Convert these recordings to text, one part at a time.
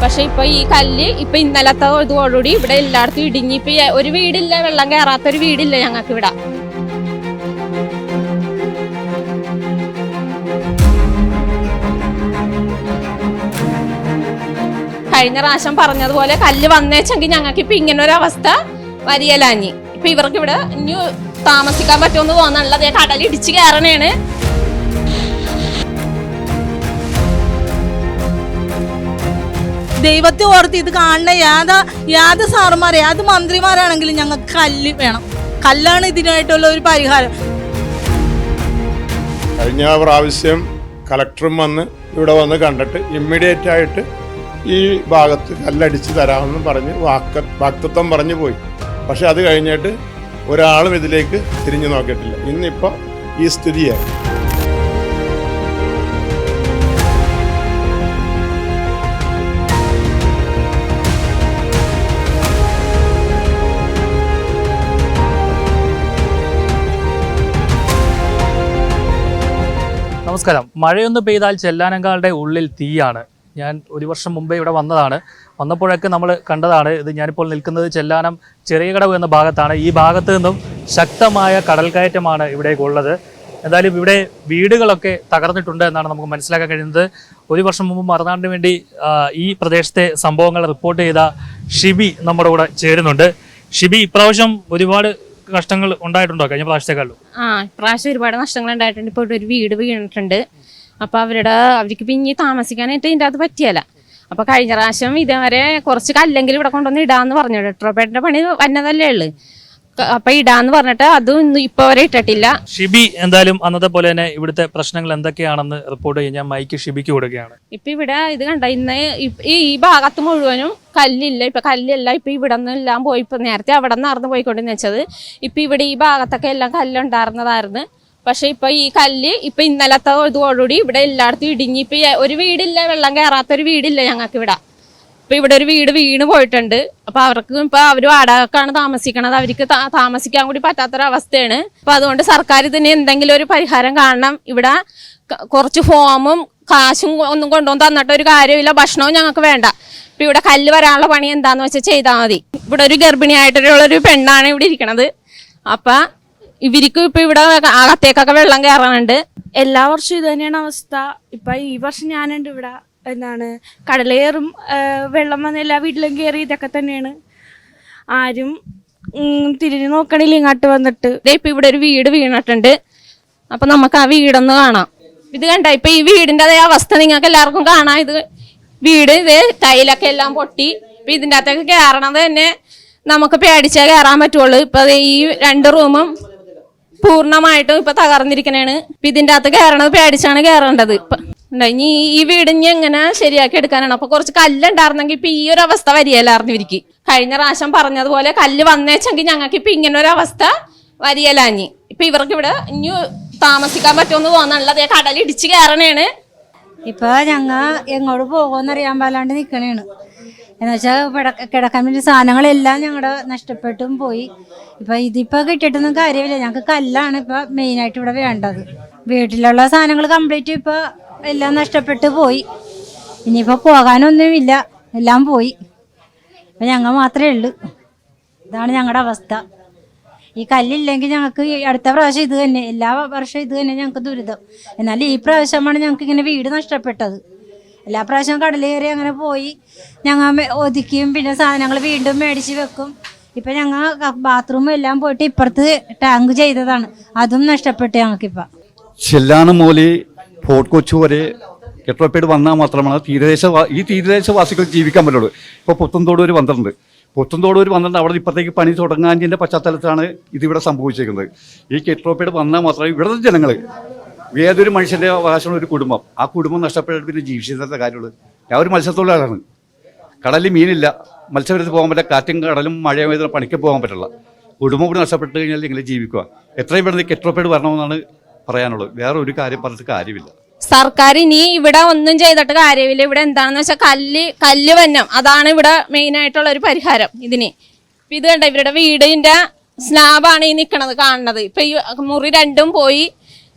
പക്ഷെ ഇപ്പൊ ഈ കല്ല് ഇപ്പൊ ഇന്നലത്തെ ഇതോടുകൂടി ഇവിടെ എല്ലായിടത്തും ഇടിഞ്ഞ് ഇപ്പൊ ഒരു വീടില്ല വെള്ളം കയറാത്ത ഒരു വീടില്ല ഞങ്ങൾക്ക് ഇവിടെ. കഴിഞ്ഞ പ്രാവശ്യം പറഞ്ഞതുപോലെ കല്ല് വന്നേച്ചെങ്കിൽ ഞങ്ങൾക്ക് ഇപ്പൊ ഇങ്ങനെ ഒരു അവസ്ഥ വരിയലാഞ്ഞി ഇപ്പൊ ഇവർക്ക് ഇവിടെ ഇനി താമസിക്കാൻ പറ്റുമെന്ന് തോന്നുന്നുള്ളത് കടലിടിച്ച് കയറണേണ്. ദൈവത്തെ ഓർത്ത് ഇത് കാണുന്ന യാത യാത സാറുമാരെ യാത് മന്ത്രിമാരാണെങ്കിലും ഞങ്ങൾക്ക് കല്ല് വേണം. കല്ലാണ് ഇതിനായിട്ടുള്ള ഒരു പരിഹാരം. കഴിഞ്ഞ പ്രാവശ്യം കളക്ടറും വന്ന് ഇവിടെ വന്ന് കണ്ടിട്ട് ഇമ്മീഡിയറ്റ് ആയിട്ട് ഈ ഭാഗത്ത് കല്ലടിച്ച് തരാമെന്ന് പറഞ്ഞ് വാക്ക വാക്തത്വം പറഞ്ഞു പോയി. പക്ഷെ അത് കഴിഞ്ഞിട്ട് ഒരാളും ഇതിലേക്ക് തിരിഞ്ഞു നോക്കിയിട്ടില്ല. ഇന്നിപ്പോൾ ഈ സ്ഥിതിയായി. നമസ്കാരം. മഴയൊന്ന് പെയ്താൽ ചെല്ലാനങ്കാളുടെ ഉള്ളിൽ തീയാണ്. ഞാൻ ഒരു വർഷം മുമ്പേ ഇവിടെ വന്നതാണ്. വന്നപ്പോഴൊക്കെ നമ്മൾ കണ്ടതാണ് ഇത് ഞാനിപ്പോൾ നിൽക്കുന്നത് ചെല്ലാനം ചെറിയ കടവ് എന്ന ഭാഗത്താണ്. ഈ ഭാഗത്ത് നിന്നും ശക്തമായ കടൽക്കയറ്റമാണ് ഇവിടേക്കുള്ളത് എന്തായാലും ഇവിടെ വീടുകളൊക്കെ തകർന്നിട്ടുണ്ട് എന്നാണ് നമുക്ക് മനസ്സിലാക്കാൻ കഴിയുന്നത്. ഒരു വർഷം മുമ്പ് മറുനാടിന് വേണ്ടി ഈ പ്രദേശത്തെ സംഭവങ്ങൾ റിപ്പോർട്ട് ചെയ്ത ഷിബി നമ്മുടെ കൂടെ ചേരുന്നുണ്ട്. ഷിബി ഇപ്രാവശ്യം ഒരുപാട് കഷ്ടങ്ങൾ ഉണ്ടായിട്ടുണ്ടോ കഴിഞ്ഞ പ്രാവശ്യത്തെക്കാളും? ആ ഇപ്രാവശ്യം ഒരുപാട് നഷ്ടങ്ങൾ ഉണ്ടായിട്ടുണ്ട്. ഇപ്പോൾ ഒരു വീട് വീണിട്ടുണ്ട്. അപ്പോൾ അവരുടെ അവർക്ക് പിന്നെ താമസിക്കാനായിട്ട് ഇതിന്റെ അത് പറ്റിയല്ല. അപ്പൊ കഴിഞ്ഞ പ്രാവശ്യം ഇതേവരെ കുറച്ച് കല്ലെങ്കിലും ഇവിടെ കൊണ്ടുവന്ന് ഇടാന്ന് പറഞ്ഞു. ഡെട്രോപേട്ടിന്റെ പണി വന്നതല്ലേ ഉള്ളു. അപ്പൊ ഇടാന്ന് പറഞ്ഞിട്ട് അതും ഇന്ന് ഇപ്പൊ വരെ ഇട്ടിട്ടില്ല. ഷിബി എന്തായാലും അന്നത്തെ പോലെ തന്നെ ഇവിടുത്തെ പ്രശ്നങ്ങൾ എന്തൊക്കെയാണെന്ന് റിപ്പോർട്ട് ചെയ്യാൻ ഞാൻ മൈക്ക് ഷിബിക്ക് കൊടുക്കുകയാണ് ഇപ്പൊ ഇവിടെ ഇത് കണ്ട ഇന്ന് ഈ ഭാഗത്ത് മുഴുവനും കല്ലില്ല. ഇപ്പൊ കല്ലില്ല ഇപ്പൊ ഇവിടെ നിന്ന് എല്ലാം പോയി. ഇപ്പൊ നേരത്തെ അവിടെ നിന്നായിരുന്നു പോയിക്കൊണ്ടെന്ന് വെച്ചത്. ഇപ്പൊ ഇവിടെ ഈ ഭാഗത്തൊക്കെ എല്ലാം കല്ലുണ്ടായിരുന്നതായിരുന്നു. പക്ഷെ ഇപ്പൊ ഈ കല്ല് ഇപ്പൊ ഇന്നലത്തെ ഇതോടുകൂടി ഇവിടെ എല്ലായിടത്തും ഇടിഞ്ഞ് ഇപ്പൊ ഒരു വീടില്ല വെള്ളം കയറാത്ത ഒരു വീടില്ല ഞങ്ങൾക്ക് ഇവിടെ ഇപ്പൊ ഇവിടെ ഒരു വീട് വീണ് പോയിട്ടുണ്ട്. അപ്പൊ അവർക്ക് ഇപ്പൊ അവർ വാടകക്കാണ് താമസിക്കണത്. അവർക്ക് താമസിക്കാൻ കൂടി പറ്റാത്തൊരവസ്ഥയാണ്. അപ്പൊ അതുകൊണ്ട് സർക്കാർ ഇതിന് എന്തെങ്കിലും ഒരു പരിഹാരം കാണണം. ഇവിടെ കുറച്ച് ഫോമും കാശും ഒന്നും കൊണ്ടുവന്ന് തന്നിട്ട് ഒരു കാര്യമില്ല. ഭക്ഷണവും ഞങ്ങൾക്ക് വേണ്ട. ഇപ്പൊ ഇവിടെ കല്ല് വരാനുള്ള പണി എന്താന്ന് വെച്ചാൽ ചെയ്താൽ മതി. ഇവിടെ ഒരു ഗർഭിണിയായിട്ടുള്ള ഒരു പെണ്ണാണ് ഇവിടെ ഇരിക്കണത്. അപ്പൊ ഇവർക്ക് ഇപ്പൊ ഇവിടെ അകത്തേക്കൊക്കെ വെള്ളം കയറാനുണ്ട് എല്ലാ വർഷവും ഇത് തന്നെയാണ് അവസ്ഥ. ഇപ്പൊ ഈ വർഷം ഞാനുണ്ട് ഇവിടെ. എന്താണ് കടലേറും വെള്ളം വന്ന എല്ലാ വീട്ടിലും കയറി ഇതൊക്കെ തന്നെയാണ്. ആരും തിരിഞ്ഞു നോക്കണില്ല ഇങ്ങോട്ട് വന്നിട്ട്. ഇപ്പൊ ഇവിടെ ഒരു വീട് വീണിട്ടുണ്ട്. അപ്പൊ നമുക്ക് ആ വീടൊന്ന് കാണാം. ഇത് കണ്ട ഇപ്പൊ ഈ വീടിന്റെ അതേ അവസ്ഥ നിങ്ങൾക്ക് എല്ലാവർക്കും കാണാം. ഇത് വീട് ഇത് ടൈലൊക്കെ എല്ലാം പൊട്ടി. ഇപ്പൊ ഇതിന്റെ അകത്തേക്ക് കയറണത് തന്നെ നമുക്ക് പേടിച്ചേ കയറാൻ പറ്റുള്ളൂ. ഇപ്പൊ ഈ രണ്ട് റൂമും പൂർണമായിട്ടും ഇപ്പൊ തകർന്നിരിക്കണേണ്. ഇപ്പൊ ഇതിന്റെ അകത്ത് കയറണത് പേടിച്ചാണ് കയറേണ്ടത്. ഇപ്പൊ. ഇനി ഈ വീട് ഇനി എങ്ങനെ ശരിയാക്കി എടുക്കാനാണ്? അപ്പൊ കുറച്ച് കല്ലുണ്ടായിരുന്നെങ്കിൽ ഇപ്പൊ ഈ ഒരു അവസ്ഥ വരികയില്ലായിരുന്നു കഴിഞ്ഞ പ്രാവശ്യം പറഞ്ഞതുപോലെ കല്ല് വന്നേച്ചെങ്കിൽ ഞങ്ങൾക്ക് ഇപ്പൊ ഇങ്ങനെ ഒരു അവസ്ഥ വരികയില്ലാഞ്ഞി ഇപ്പൊ ഇവർക്ക് ഇവിടെ ഇനി താമസിക്കാൻ പറ്റുമെന്ന് തോന്നുന്നുള്ളത് കടൽ ഇടിച്ച് കയറണേണ്. ഇപ്പൊ ഞങ്ങ എങ്ങോട്ട് പോകുമെന്ന് അറിയാൻ പാലാണ്ട് നിക്കണേണ്. എന്നുവെച്ചാൽ കിടക്കാൻ വേണ്ടി സാധനങ്ങളെല്ലാം ഞങ്ങളുടെ നഷ്ടപ്പെട്ടും പോയി. ഇപ്പൊ ഇതിപ്പോ കിട്ടിയിട്ടൊന്നും കാര്യമില്ല. ഞങ്ങൾക്ക് കല്ലാണ് ഇപ്പൊ മെയിനായിട്ട് ഇവിടെ വേണ്ടത്. വീട്ടിലുള്ള സാധനങ്ങൾ കംപ്ലീറ്റ് ഇപ്പൊ എല്ലാം നഷ്ടപ്പെട്ടു പോയി. ഇനിയിപ്പോ പോകാനൊന്നുമില്ല. എല്ലാം പോയി. അപ്പം ഞങ്ങൾ മാത്രമേ ഉള്ളൂ. ഇതാണ് ഞങ്ങളുടെ അവസ്ഥ. ഈ കല്ലില്ലെങ്കിൽ ഞങ്ങൾക്ക് അടുത്ത പ്രാവശ്യം ഇത് തന്നെ എല്ലാ വർഷവും ഇത് തന്നെ ഞങ്ങൾക്ക് ദുരിതം. എന്നാൽ ഈ പ്രാവശ്യമാണ് ഞങ്ങൾക്ക് ഇങ്ങനെ വീട് നഷ്ടപ്പെട്ടത്. എല്ലാ പ്രാവശ്യവും കടൽ കയറി അങ്ങനെ പോയി. ഞങ്ങൾ ഒതുക്കിയും പിന്നെ സാധനങ്ങൾ വീണ്ടും മേടിച്ച് വെക്കും. ഇപ്പം ഞങ്ങൾ ബാത്റൂമും എല്ലാം പോയിട്ട് ഇപ്പുറത്ത് ടാങ്ക് ചെയ്തതാണ്. അതും നഷ്ടപ്പെട്ടു ഞങ്ങൾക്കിപ്പം. ചെല്ലാനം മൂലി ഫോർട്ട് കൊച്ചു വരെ കെട്ടുറപ്പേട് വന്നാൽ മാത്രമാണ് തീരദേശ ഈ തീരദേശവാസികൾ ജീവിക്കാൻ പറ്റുള്ളൂ. ഇപ്പോൾ പുത്തൻതോട് ഒരു പന്ത്രണ്ട് പുത്തൻതോട് ഒരു പന്ത്രണ്ട് അവിടെ ഇപ്പോഴത്തേക്ക് പണി തുടങ്ങാന്റെ പശ്ചാത്തലത്തിലാണ് ഇതിവിടെ സംഭവിച്ചിരിക്കുന്നത് ഈ കെട്ടുറപ്പേട് വന്നാൽ മാത്രമേ ഇവിടുത്തെ ജനങ്ങൾ ഏതൊരു മനുഷ്യന്റെ അവകാശമുള്ള ഒരു കുടുംബം ആ കുടുംബം നഷ്ടപ്പെട്ട് പിന്നെ ജീവിച്ചിരുന്ന കാര്യമുള്ളൂ. ഞാൻ ഒരു മത്സ്യത്തൊഴിലാളാണ് കടലിൽ മീനില്ല. മത്സ്യബന്ധനത്തിൽ പോകാൻ പറ്റില്ല. കാറ്റും കടലും മഴയും പണിക്ക് പോകാൻ പറ്റില്ല. കുടുംബം കൂടി നഷ്ടപ്പെട്ട് കഴിഞ്ഞാൽ നിങ്ങൾ ജീവിക്കുക. എത്രയും പെട്ടെന്ന് കെട്ടുറപ്പേട് വരണമെന്നാണ് പറയാനുള്ളത് വേറെ ഒരു കാര്യം പറഞ്ഞിട്ട് കാര്യമില്ല. സർക്കാർ ഇനി ഇവിടെ ഒന്നും ചെയ്തിട്ട് കാര്യമില്ല. ഇവിടെ എന്താണെന്ന് വെച്ചാൽ കല്ല് കല്ല് വന്നം. അതാണ് ഇവിടെ മെയിൻ ആയിട്ടുള്ള ഒരു പരിഹാരം ഇതിന്. ഇപ്പൊ ഇത് കണ്ട? ഇവരുടെ വീടിന്റെ സ്ലാബാണ് ഈ നിക്കണത് കാണുന്നത്. ഇപ്പൊ ഈ മുറി രണ്ടും പോയി.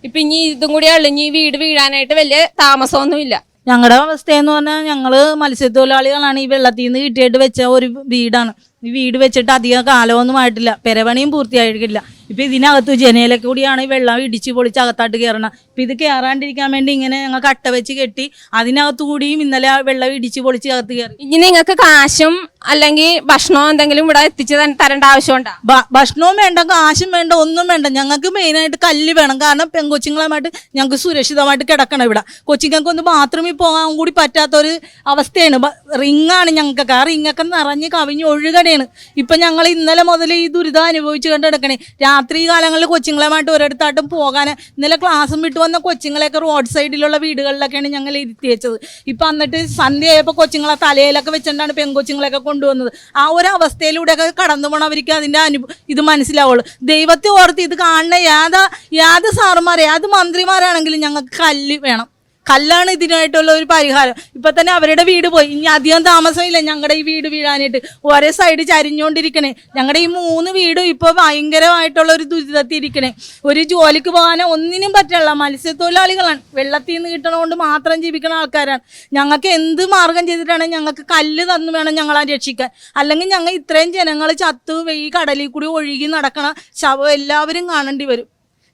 ഇപ്പൊ ഇനി ഇതും കൂടി ഉള്ളു. ഇനി ഈ വീട് വീഴാനായിട്ട് വലിയ താമസമൊന്നുമില്ല ഞങ്ങളുടെ അവസ്ഥ എന്ന് പറഞ്ഞാൽ ഞങ്ങൾ മത്സ്യത്തൊഴിലാളികളാണ് ഈ വെള്ളത്തിൽ നിന്ന് കിട്ടിയിട്ട് വെച്ച ഒരു വീടാണ്. ഈ വീട് വെച്ചിട്ട് അധികം കാലമൊന്നും ആയിട്ടില്ല. പെരവണിയും പൂർത്തിയായിട്ടില്ല. ഇപ്പൊ ഇതിനകത്ത് ജനയിലൊക്കെ കൂടിയാണ് ഈ വെള്ളം ഇടിച്ച് പൊളിച്ച് അകത്താട്ട് കയറണം ഇപ്പൊ ഇത് കയറാണ്ടിരിക്കാൻ വേണ്ടി ഇങ്ങനെ ഞങ്ങൾ കട്ട വെച്ച് കെട്ടി അതിനകത്തു കൂടിയും ഇന്നലെ ആ വെള്ളം ഇടിച്ച് പൊളിച്ച് അകത്ത് കയറി ഇനി നിങ്ങൾക്ക് കാശും അല്ലെങ്കിൽ ഭക്ഷണവും എന്തെങ്കിലും ഇവിടെ എത്തിച്ച് തര- തരേണ്ട ആവശ്യമുണ്ടോ? ഭക്ഷണവും വേണ്ട കാശും വേണ്ട ഒന്നും വേണ്ട. ഞങ്ങൾക്ക് മെയിനായിട്ട് കല്ല് വേണം. കാരണം പെൺകൊച്ചുങ്ങളുമായിട്ട് ഞങ്ങൾക്ക് സുരക്ഷിതമായിട്ട് കിടക്കണം ഇവിടെ. കൊച്ചുങ്ങൾക്ക് ഒന്ന് ബാത്റൂമിൽ പോകാൻ കൂടി പറ്റാത്തൊരു അവസ്ഥയാണ്. റിങ്ങാണ് ഞങ്ങൾക്ക് ആ റിങ്ങൊക്കെ നിറഞ്ഞ് കവിഞ്ഞ് ഒഴുകണേണ്. ഇപ്പൊ ഞങ്ങൾ ഇന്നലെ മുതൽ ഈ ദുരിതം അനുഭവിച്ചു കൊണ്ട് കിടക്കണേ രാത്രി കാലങ്ങളിൽ കൊച്ചുങ്ങളുമായിട്ട് ഒരിടത്തായിട്ടും പോകാൻ ഇന്നലെ ക്ലാസ്സും വിട്ട് വന്ന കൊച്ചുങ്ങളെയൊക്കെ റോഡ് സൈഡിലുള്ള വീടുകളിലൊക്കെയാണ് ഞങ്ങൾ ഇരുത്തി വെച്ചത് ഇപ്പം എന്നിട്ട് സന്ധ്യയായപ്പോൾ കൊച്ചുങ്ങളെ തലയിലൊക്കെ വെച്ചിട്ടാണ് പെൺകൊച്ചുങ്ങളെയൊക്കെ കൊണ്ടുവന്നത്. ആ ഒരു അവസ്ഥയിലൂടെയൊക്കെ കടന്നു പോകണം അവർക്ക് അതിന്റെ അനു ഇത് മനസ്സിലാവുള്ളൂ. ദൈവത്തെ ഓർത്ത് ഇത് കാണുന്ന യാത യാത് സാറുമാരെ യാത് മന്ത്രിമാരാണെങ്കിലും ഞങ്ങൾക്ക് കല്ല് വേണം. കല്ലാണ് ഇതിനായിട്ടുള്ള ഒരു പരിഹാരം. ഇപ്പൊ തന്നെ അവരുടെ വീട് പോയി. ഇനി അധികം താമസമില്ല. ഞങ്ങളുടെ ഈ വീട് വീഴാനായിട്ട്. ഒരേ സൈഡ് ചരിഞ്ഞുകൊണ്ടിരിക്കണേ ഞങ്ങളുടെ ഈ മൂന്ന് വീടും ഇപ്പൊ ഭയങ്കരമായിട്ടുള്ള ഒരു ദുരിതത്തിരിക്കണേ ഒരു ജോലിക്ക് പോകാനോ ഒന്നിനും പറ്റില്ല. മത്സ്യത്തൊഴിലാളികളാണ്. വെള്ളത്തിൽ നിന്ന് കിട്ടണോണ്ട് മാത്രം ജീവിക്കുന്ന ആൾക്കാരാണ്. ഞങ്ങൾക്ക് എന്ത് മാർഗം ചെയ്തിട്ടാണ് ഞങ്ങൾക്ക് കല്ല് തന്നു വേണം ഞങ്ങളെ രക്ഷിക്കാൻ? അല്ലെങ്കിൽ ഞങ്ങൾ ഇത്രയും ജനങ്ങൾ ചത്തു ഈ കടലിൽ കൂടി ഒഴുകി നടക്കണ ശവം എല്ലാവരും കാണേണ്ടി വരും.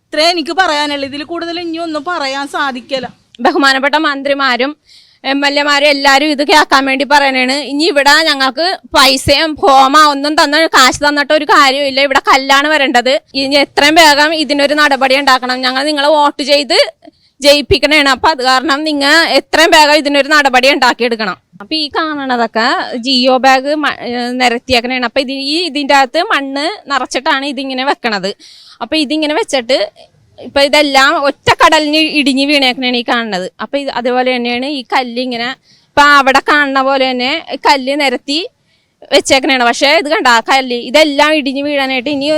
ഇത്രേ എനിക്ക് പറയാനുള്ളൂ. ഇതിൽ കൂടുതൽ ഇനി ഒന്നും പറയാൻ സാധിക്കില്ല ബഹുമാനപ്പെട്ട മന്ത്രിമാരും എം എൽ എമാരും എല്ലാവരും ഇത് കേൾക്കാൻ വേണ്ടി പറയണേണ്. ഇനി ഇവിടെ ഞങ്ങൾക്ക് പൈസയും ഹോമ ഒന്നും തന്ന കാശ് തന്നിട്ട് ഒരു കാര്യമില്ല ഇവിടെ കല്ലാണ് വരേണ്ടത്. ഇനി എത്രയും വേഗം ഇതിനൊരു നടപടി ഉണ്ടാക്കണം. ഞങ്ങൾ നിങ്ങളെ വോട്ട് ചെയ്ത് ജയിപ്പിക്കണേണ്. അപ്പൊ അത് കാരണം നിങ്ങൾ എത്രയും വേഗം ഇതിനൊരു നടപടി ഉണ്ടാക്കിയെടുക്കണം. അപ്പൊ ഈ കാണണതൊക്കെ ജിയോ ബാഗ് നിരത്തിയാക്കണേണ്. അപ്പൊ ഇത് ഈ ഇതിന്റെ അകത്ത് മണ്ണ് നിറച്ചിട്ടാണ് ഇതിങ്ങനെ വെക്കണത്. അപ്പൊ ഇതിങ്ങനെ വെച്ചിട്ട് ഇപ്പൊ ഇതെല്ലാം ഒറ്റ കടലിന് ഇടിഞ്ഞ് വീണേക്കണാണ് ഈ കാണുന്നത്. അപ്പൊ ഇത് അതേപോലെ തന്നെയാണ് ഈ കല്ല് ഇങ്ങനെ ഇപ്പൊ അവിടെ കാണുന്ന പോലെ തന്നെ കല്ല് നിരത്തി വെച്ചേക്കണാണ്. പക്ഷെ ഇത് കണ്ട? കല്ല് ഇതെല്ലാം ഇടിഞ്ഞ് വീഴാനായിട്ട് ഇനി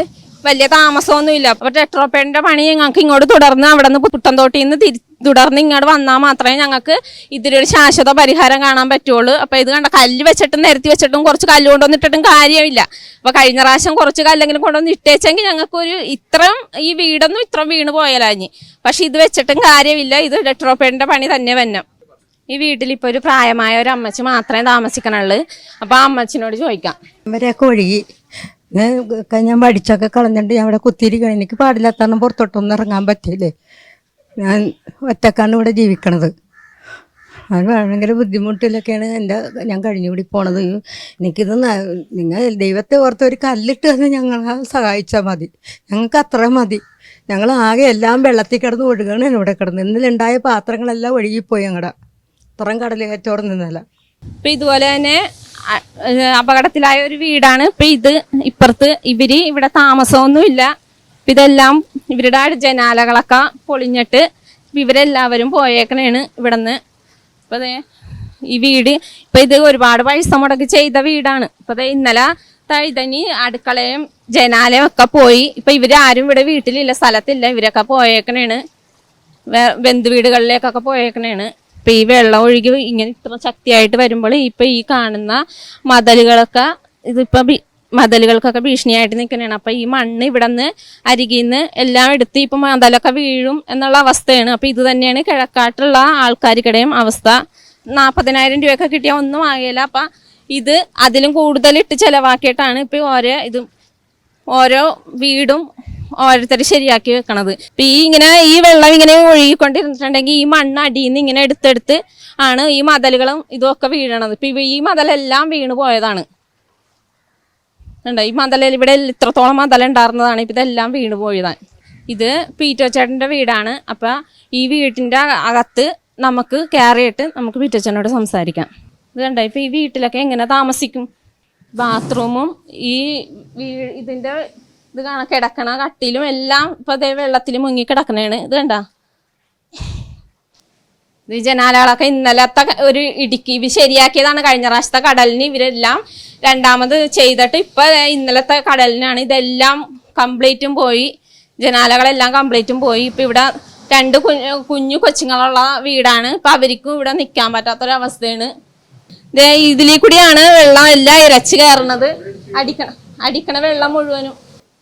വലിയ താമസമൊന്നും ഇല്ല അപ്പൊ ടെട്രോപ്പേന്റെ പണി ഞങ്ങൾക്ക് ഇങ്ങോട്ട് തുടർന്ന് അവിടെ നിന്ന് പുത്തൻതോട്ടിൽ നിന്ന് തിരി തുടർന്ന് ഇങ്ങോട്ട് വന്നാൽ മാത്രമേ ഞങ്ങൾക്ക് ഇതിലൊരു ശാശ്വത പരിഹാരം കാണാൻ പറ്റുള്ളൂ. അപ്പൊ ഇത് കണ്ട കല്ല് വെച്ചിട്ടും നിരത്തി വെച്ചിട്ടും കുറച്ച് കല്ല് കൊണ്ടുവന്നിട്ടിട്ടും കാര്യമില്ല. അപ്പൊ കഴിഞ്ഞ പ്രാവശ്യം കുറച്ച് കല്ലെങ്കിലും കൊണ്ടുവന്ന് ഇട്ടേച്ചെങ്കിൽ ഞങ്ങൾക്ക് ഒരു ഇത്രയും ഈ വീടൊന്നും ഇത്രയും വീണ് പോയാലാഞ്ഞ് പക്ഷെ ഇത് വെച്ചിട്ടും കാര്യമില്ല. ഇത് ടെട്രോപ്പേഡിന്റെ പണി തന്നെ വന്നം. ഈ വീട്ടിൽ ഇപ്പൊ ഒരു പ്രായമായ ഒരു അമ്മച്ചി മാത്രമേ താമസിക്കണുള്ളൂ. അപ്പൊ ആ അമ്മച്ചിനോട് ചോദിക്കാം. അവരെയൊക്കെ ഒഴുകി. ഞാൻ വടിച്ചൊക്കെ കളഞ്ഞിട്ട് ഞാൻ ഇവിടെ കുത്തിയിരിക്കണം എനിക്ക് പാടില്ലാത്തതാണ് പുറത്തോട്ടൊന്നും ഇറങ്ങാൻ പറ്റിയില്ലേ? ഞാൻ ഒറ്റക്കാണ് ഇവിടെ ജീവിക്കണത്. അത് ഭയങ്കര ബുദ്ധിമുട്ടിലൊക്കെയാണ് എന്റെ ഞാൻ കഴിഞ്ഞുകൂടി പോണത്. എനിക്കിത് നിങ്ങൾ ദൈവത്തെ ഓർത്ത് ഒരു കല്ലിട്ട് തന്നെ ഞങ്ങളെ സഹായിച്ചാൽ മതി. ഞങ്ങൾക്ക് അത്ര മതി. ഞങ്ങൾ ആകെ എല്ലാം വെള്ളത്തിൽ കിടന്ന് ഒഴുകണം ഇവിടെ കിടന്ന്. ഇന്നലുണ്ടായ പാത്രങ്ങളെല്ലാം ഒഴുകിപ്പോയി ഞങ്ങളുടെ അത്രയും കടൽ കച്ചവടം നിന്നല്ല. അപ്പം ഇതുപോലെ തന്നെ അപകടത്തിലായ ഒരു വീടാണ്. ഇപ്പൊ ഇത് ഇപ്പുറത്ത് ഇവർ ഇവിടെ താമസമൊന്നുമില്ല. ഇതെല്ലാം ഇവരുടെ ജനാലകളൊക്കെ പൊളിഞ്ഞിട്ട് ഇവരെല്ലാവരും പോയേക്കണേണ് ഇവിടുന്ന്. ഇപ്പൊ ദേ ഈ വീട് ഇപ്പൊ ഇത് ഒരുപാട് പൈസ മുടക്കി ചെയ്ത വീടാണ്. ഇപ്പൊ ദേ ഇന്നലെ തൈതനി അടുക്കളയും ജനാലയും ഒക്കെ പോയി. ഇപ്പൊ ഇവർ ആരും ഇവിടെ വീട്ടിലില്ല സ്ഥലത്തില്ല. ഇവരൊക്കെ പോയേക്കണേണ്. വെന്ത് വീടുകളിലേക്കൊക്കെ പോയേക്കണേണ്. ഇപ്പൊ ഈ വെള്ളം ഒഴുകി ഇങ്ങനെ ഇത്ര ശക്തിയായിട്ട് വരുമ്പോൾ ഇപ്പൊ ഈ കാണുന്ന മതലുകളൊക്കെ ഇതിപ്പോ മതലുകൾക്കൊക്കെ ഭീഷണിയായിട്ട് നിൽക്കുന്നതാണ്. അപ്പൊ ഈ മണ്ണ് ഇവിടെ നിന്ന് അരികിന്ന് എല്ലാം എടുത്ത് ഇപ്പൊ മതലൊക്കെ വീഴും എന്നുള്ള അവസ്ഥയാണ്. അപ്പൊ ഇത് തന്നെയാണ് കിഴക്കാട്ടുള്ള ആൾക്കാർക്കിടയും അവസ്ഥ. നാൽപ്പതിനായിരം രൂപയൊക്കെ കിട്ടിയാൽ ഒന്നും ആകില്ല അപ്പൊ ഇത് അതിലും കൂടുതൽ ഇട്ട് ചെലവാക്കിയിട്ടാണ് ഇപ്പൊ ഓരോ ഇതും ഓരോ വീടും ഓരോരുത്തർ ശരിയാക്കി വെക്കണത്. ഇപ്പൊ ഈ ഇങ്ങനെ ഈ വെള്ളം ഇങ്ങനെ ഒഴുകിക്കൊണ്ടിരുന്നിട്ടുണ്ടെങ്കിൽ ഈ മണ്ണ് അടിയിൽ നിന്ന് ഇങ്ങനെ എടുത്തെടുത്ത് ആണ് ഈ മതലുകളും ഇതൊക്കെ വീഴണത്. ഇപ്പൊ ഈ മതലെല്ലാം വീണ് പോയതാണ്. ഈ മതല ഇവിടെ ഇത്രത്തോളം മതൽ ഉണ്ടായിരുന്നതാണ് ഇപ്പൊ ഇതെല്ലാം വീണ് പോയതാണ് ഇത് പീറ്റോച്ചേട്ടന്റെ വീടാണ്. അപ്പൊ ഈ വീട്ടിന്റെ അകത്ത് നമുക്ക് കയറിയിട്ട് നമുക്ക് പീറ്റോച്ചനോട് സംസാരിക്കാം. ഇത് കണ്ടോ? ഇപ്പൊ ഈ വീട്ടിലൊക്കെ എങ്ങനെ താമസിക്കും? ബാത്റൂമും ഈ ഇതിന്റെ ഇത് കാണാൻ കിടക്കണ കട്ടിലും എല്ലാം ഇപ്പൊ അതേ വെള്ളത്തിൽ മുങ്ങി കിടക്കണേണ്. ഇത് കണ്ട? ഇത് ജനാലകളൊക്കെ ഇന്നലത്തെ ഒരു ഇടുക്കി ഇവർ ശരിയാക്കിയതാണ് കഴിഞ്ഞ പ്രാവശ്യത്തെ കടലിന്. ഇവരെല്ലാം രണ്ടാമത് ചെയ്തിട്ട് ഇപ്പൊ ഇന്നലത്തെ കടലിനാണ് ഇതെല്ലാം കംപ്ലീറ്റും പോയി. ജനാലകളെല്ലാം കംപ്ലീറ്റും പോയി. ഇപ്പൊ ഇവിടെ രണ്ട് കുഞ്ഞു കുഞ്ഞു കൊച്ചുങ്ങളുള്ള വീടാണ്. ഇപ്പൊ അവർക്കും ഇവിടെ നിൽക്കാൻ പറ്റാത്തൊരവസ്ഥയാണ്. ഇതിലേ കൂടിയാണ് വെള്ളം എല്ലാം ഇരച്ച് കയറുന്നത് അടിക്കണം അടിക്കണ വെള്ളം മുഴുവനും.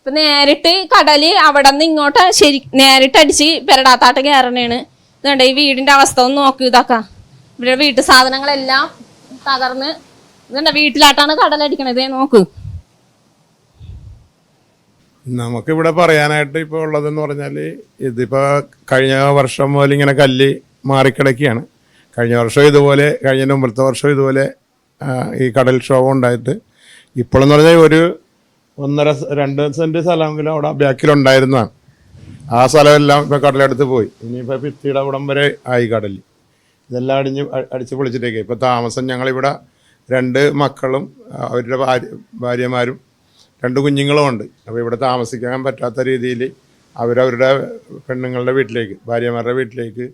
ഇപ്പൊ നേരിട്ട് കടൽ അവിടെ നിന്ന് ഇങ്ങോട്ട് ശരി നേരിട്ട് അടിച്ച് പെരടാത്താട്ട് കയറണേണ് ഇതുണ്ട് ഈ വീടിന്റെ അവസ്ഥ ഒന്ന് നോക്കി ഇതാക്കാം. ഇവിടെ വീട്ടു സാധനങ്ങളെല്ലാം തകർന്ന് ഇതെന്താ വീട്ടിലാട്ടാണ് കടലടിക്കണത് നോക്ക്. നമുക്കിവിടെ പറയാനായിട്ട് ഇപ്പോൾ ഉള്ളതെന്ന് പറഞ്ഞാൽ ഇതിപ്പോൾ കഴിഞ്ഞ വർഷം മുതൽ ഇങ്ങനെ കല്ല് മാറിക്കിടക്കുകയാണ് കഴിഞ്ഞ വർഷം ഇതുപോലെ കഴിഞ്ഞ മുമ്പത്തെ വർഷം ഇതുപോലെ ഈ ഈ കടൽക്ഷോഭം ഉണ്ടായിട്ട് ഇപ്പോഴെന്ന് പറഞ്ഞാൽ ഒരു ഒന്നര രണ്ട് സെന്റ് സ്ഥലമെങ്കിലും അവിടെ ബാക്കിലുണ്ടായിരുന്നതാണ്. ആ സ്ഥലമെല്ലാം ഇപ്പം കടലെടുത്ത് പോയി. ഇനിയിപ്പോൾ ഭിത്തിയുടെ അവിടം വരെ ആയി കടൽ ഇതെല്ലാം അടിഞ്ഞ് അടിച്ച് പൊളിച്ചിട്ടേക്ക്. ഇപ്പോൾ താമസം ഞങ്ങളിവിടെ രണ്ട് മക്കളും അവരുടെ ഭാര്യ ഭാര്യമാരും രണ്ട് കുഞ്ഞുങ്ങളും ഉണ്ട്. അപ്പോൾ ഇവിടെ താമസിക്കാൻ പറ്റാത്ത രീതിയിൽ അവരവരുടെ പെണ്ണുങ്ങളുടെ വീട്ടിലേക്ക് ഭാര്യമാരുടെ വീട്ടിലേക്ക്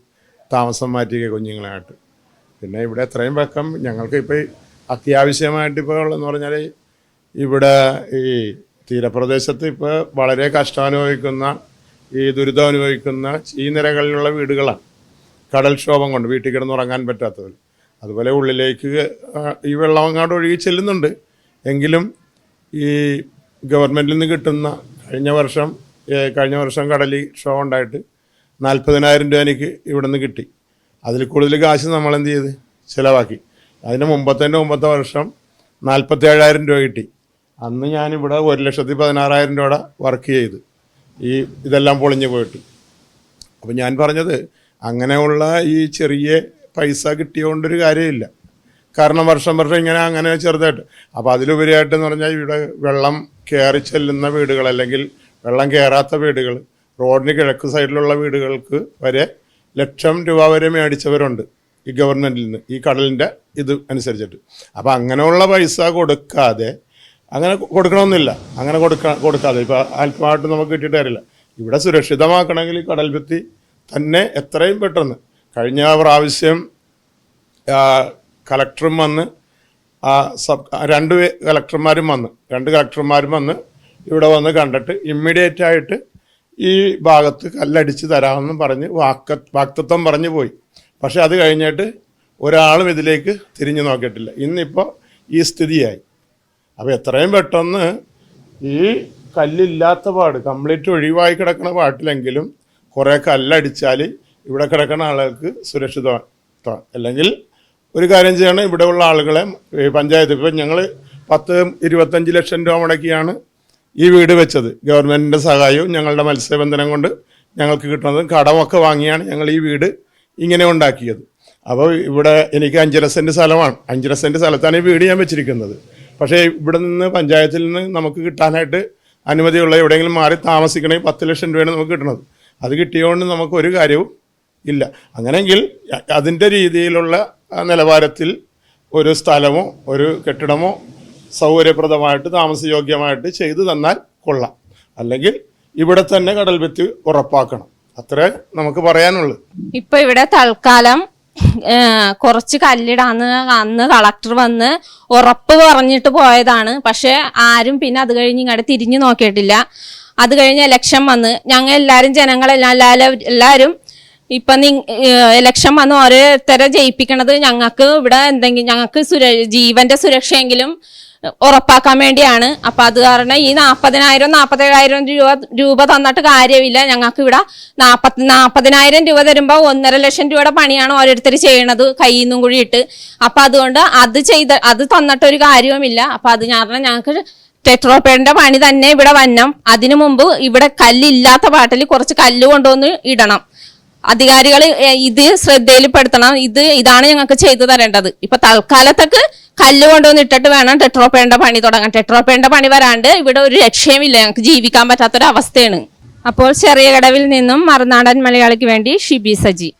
താമസം മാറ്റിയ കുഞ്ഞുങ്ങളായിട്ട്. പിന്നെ ഇവിടെ എത്രയും വെക്കം ഞങ്ങൾക്ക് ഇപ്പോൾ അത്യാവശ്യമായിട്ട് ഇപ്പോൾ ഉള്ളതെന്ന് പറഞ്ഞാൽ ഇവിടെ ഈ തീരപ്രദേശത്ത് ഇപ്പോൾ വളരെ കഷ്ടാനുഭവിക്കുന്ന ഈ ദുരിതം അനുഭവിക്കുന്ന ഈ നിരകളിലുള്ള വീടുകളാണ്. കടൽക്ഷോഭം കൊണ്ട് വീട്ടിൽ കിടന്ന് ഉറങ്ങാൻ പറ്റാത്തവർ അതുപോലെ ഉള്ളിലേക്ക് ഈ വെള്ളം അങ്ങോട്ട് ഒഴുകി ചെല്ലുന്നുണ്ട്. എങ്കിലും ഈ ഗവൺമെന്റിൽ നിന്ന് കിട്ടുന്ന കഴിഞ്ഞ വർഷം കഴിഞ്ഞ വർഷം കടലിൽ ക്ഷോഭം ഉണ്ടായിട്ട് നാൽപ്പതിനായിരം രൂപ എനിക്ക് ഇവിടെ നിന്ന് കിട്ടി. അതിൽ കൂടുതൽ കാശ് നമ്മൾ എന്ത് ചെയ്ത്? ചിലവാക്കി. അതിന് മുമ്പത്തെ മുമ്പത്തെ വർഷം നാൽപ്പത്തി ഏഴായിരം രൂപ കിട്ടി. അന്ന് ഞാനിവിടെ ഒരു ലക്ഷത്തി പതിനാറായിരം രൂപയുടെ വർക്ക് ചെയ്ത്. ഈ ഇതെല്ലാം പൊളിഞ്ഞു പോയിട്ട്. അപ്പം ഞാൻ പറഞ്ഞത് അങ്ങനെയുള്ള ഈ ചെറിയ പൈസ കിട്ടിയതുകൊണ്ടൊരു കാര്യമില്ല. കാരണം വർഷം വർഷം ഇങ്ങനെ അങ്ങനെ ചെറുതായിട്ട്. അപ്പോൾ അതിലുപരിയായിട്ടെന്ന് പറഞ്ഞാൽ ഇവിടെ വെള്ളം കയറി ചെല്ലുന്ന വീടുകൾ അല്ലെങ്കിൽ വെള്ളം കയറാത്ത വീടുകൾ റോഡിന് കിഴക്ക് സൈഡിലുള്ള വീടുകൾക്ക് വരെ ലക്ഷം രൂപ വരെ മേടിച്ചവരുണ്ട് ഈ ഗവൺമെന്റിൽ നിന്ന് ഈ കടലിന്റെ ഇത് അനുസരിച്ചിട്ട്. അപ്പോൾ അങ്ങനെയുള്ള പൈസ കൊടുക്കാതെ അങ്ങനെ കൊടുക്കണമെന്നില്ല അങ്ങനെ കൊടുക്ക കൊടുക്കാതെ. ഇപ്പോൾ അല്പമായിട്ട് നമുക്ക് കിട്ടിയിട്ട് കാര്യമില്ല. ഇവിടെ സുരക്ഷിതമാക്കണമെങ്കിൽ കടൽ ഭിത്തി തന്നെ എത്രയും പെട്ടെന്ന്. കഴിഞ്ഞ പ്രാവശ്യം കലക്ടറും വന്ന് ആ സബ് രണ്ട് കലക്ടർമാരും വന്ന് രണ്ട് കലക്ടർമാരും വന്ന് ഇവിടെ വന്ന് കണ്ടിട്ട് ഇമ്മീഡിയറ്റ് ആയിട്ട് ഈ ഭാഗത്ത് കല്ലടിച്ച് തരാമെന്ന് പറഞ്ഞ് വാക്ക വാക്തത്വം പറഞ്ഞു പോയി. പക്ഷെ അത് കഴിഞ്ഞിട്ട് ഒരാളും ഇതിലേക്ക് തിരിഞ്ഞു നോക്കിയിട്ടില്ല. ഇന്നിപ്പോൾ ഈ സ്ഥിതിയായി. അപ്പോൾ എത്രയും പെട്ടെന്ന് ഈ കല്ലില്ലാത്ത പാട് കംപ്ലീറ്റ് ഒഴിവായി കിടക്കുന്ന പാട്ടിലെങ്കിലും കുറേ കല്ലടിച്ചാൽ ഇവിടെ കിടക്കുന്ന ആളുകൾക്ക് സുരക്ഷിതമാണ് അല്ലെങ്കിൽ ഒരു കാര്യം ചെയ്യണം ഇവിടെയുള്ള ആളുകളെ പഞ്ചായത്ത് ഇപ്പം ഞങ്ങൾ പത്ത് ഇരുപത്തഞ്ച് ലക്ഷം രൂപ മുടക്കിയാണ് ഈ വീട് വെച്ചത്. ഗവൺമെന്റിന്റെ സഹായവും ഞങ്ങളുടെ മത്സ്യബന്ധനം കൊണ്ട് ഞങ്ങൾക്ക് കിട്ടുന്നതും. കടമൊക്കെ വാങ്ങിയാണ് ഞങ്ങൾ ഈ വീട് ഇങ്ങനെ ഉണ്ടാക്കിയത്. അപ്പോൾ ഇവിടെ എനിക്ക് അഞ്ചര സെന്റ് സ്ഥലമാണ്. അഞ്ചര സെന്റ് സ്ഥലത്താണ് ഈ വീട് ഞാൻ വെച്ചിരിക്കുന്നത്. പക്ഷേ ഇവിടെ നിന്ന് പഞ്ചായത്തിൽ നിന്ന് നമുക്ക് കിട്ടാനായിട്ട് അനുമതിയുള്ള എവിടെയെങ്കിലും മാറി താമസിക്കണമെങ്കിൽ പത്ത് ലക്ഷം രൂപയാണ് നമുക്ക് കിട്ടുന്നത് അത് കിട്ടിയതുകൊണ്ട് നമുക്ക് ഒരു കാര്യവും ഇല്ല. അങ്ങനെയെങ്കിൽ അതിന്റെ രീതിയിലുള്ള നിലവാരത്തിൽ ഒരു സ്ഥലമോ ഒരു കെട്ടിടമോ സൗകര്യപ്രദമായിട്ട് താമസയോഗ്യമായിട്ട് ചെയ്തു തന്നാൽ കൊള്ളാം. അല്ലെങ്കിൽ ഇവിടെ തന്നെ കടൽ ഭിത്തി ഉറപ്പാക്കണം. അത്രേ നമുക്ക് പറയാനുള്ളൂ. ഇപ്പൊ ഇവിടെ തൽക്കാലം കുറച്ച് കല്ലിടാന്ന് അന്ന് കളക്ടർ വന്ന് ഉറപ്പ് പറഞ്ഞിട്ട് പോയതാണ്. പക്ഷെ ആരും പിന്നെ അത് കഴിഞ്ഞ് ഇങ്ങോട്ട് തിരിഞ്ഞു നോക്കിയിട്ടില്ല. അത് കഴിഞ്ഞ് ഇലക്ഷൻ വന്ന്. ഞങ്ങൾ എല്ലാവരും ജനങ്ങളെല്ലാം എല്ലാവരും എല്ലാവരും ഇപ്പൊ ഇലക്ഷൻ വന്ന് ഓരോരുത്തരെ ജയിപ്പിക്കണത് ഞങ്ങൾക്ക് ഇവിടെ എന്തെങ്കിലും ഞങ്ങൾക്ക് സുര ജീവന്റെ സുരക്ഷയെങ്കിലും ഉറപ്പാക്കാൻ വേണ്ടിയാണ്. അപ്പൊ അത് കാരണം ഈ നാപ്പതിനായിരം നാപ്പത്തേഴായിരം രൂപ രൂപ തന്നിട്ട് കാര്യമില്ല. ഞങ്ങൾക്ക് ഇവിടെ നാപ്പത്തി നാപ്പതിനായിരം രൂപ തരുമ്പോൾ ഒന്നര ലക്ഷം രൂപയുടെ പണിയാണ് ഓരോരുത്തർ ചെയ്യണത് കയ്യിൽ നിന്നും കൂടി ഇട്ട്. അപ്പൊ അതുകൊണ്ട് അത് ചെയ്ത അത് തന്നിട്ടൊരു കാര്യവുമില്ല. അപ്പൊ അത് കാരണം ഞങ്ങൾക്ക് ടെട്രോപ്പേഡിന്റെ പണി തന്നെ ഇവിടെ വന്നം അതിനു മുമ്പ് ഇവിടെ കല്ലില്ലാത്ത പാട്ടിൽ കുറച്ച് കല്ല് കൊണ്ടുവന്ന് ഇടണം. അധികാരികൾ ഇത് ശ്രദ്ധയിൽപ്പെടുത്തണം. ഇത് ഇതാണ് ഞങ്ങൾക്ക് ചെയ്തു തരേണ്ടത്. ഇപ്പൊ തൽക്കാലത്തേക്ക് കല്ല് കൊണ്ടുവന്ന് ഇട്ടിട്ട് വേണം ടെട്രോപ്പേന്റെ പണി തുടങ്ങാൻ. ടെട്രോപ്പേന്റെ പണി വരാണ്ട് ഇവിടെ ഒരു രക്ഷയുമില്ല. ഞങ്ങൾക്ക് ജീവിക്കാൻ പറ്റാത്തൊരവസ്ഥയാണ്. അപ്പോൾ ചെറിയ കടവിൽ നിന്നും മറുനാടൻ മലയാളിക്ക് വേണ്ടി ഷിബി സജി.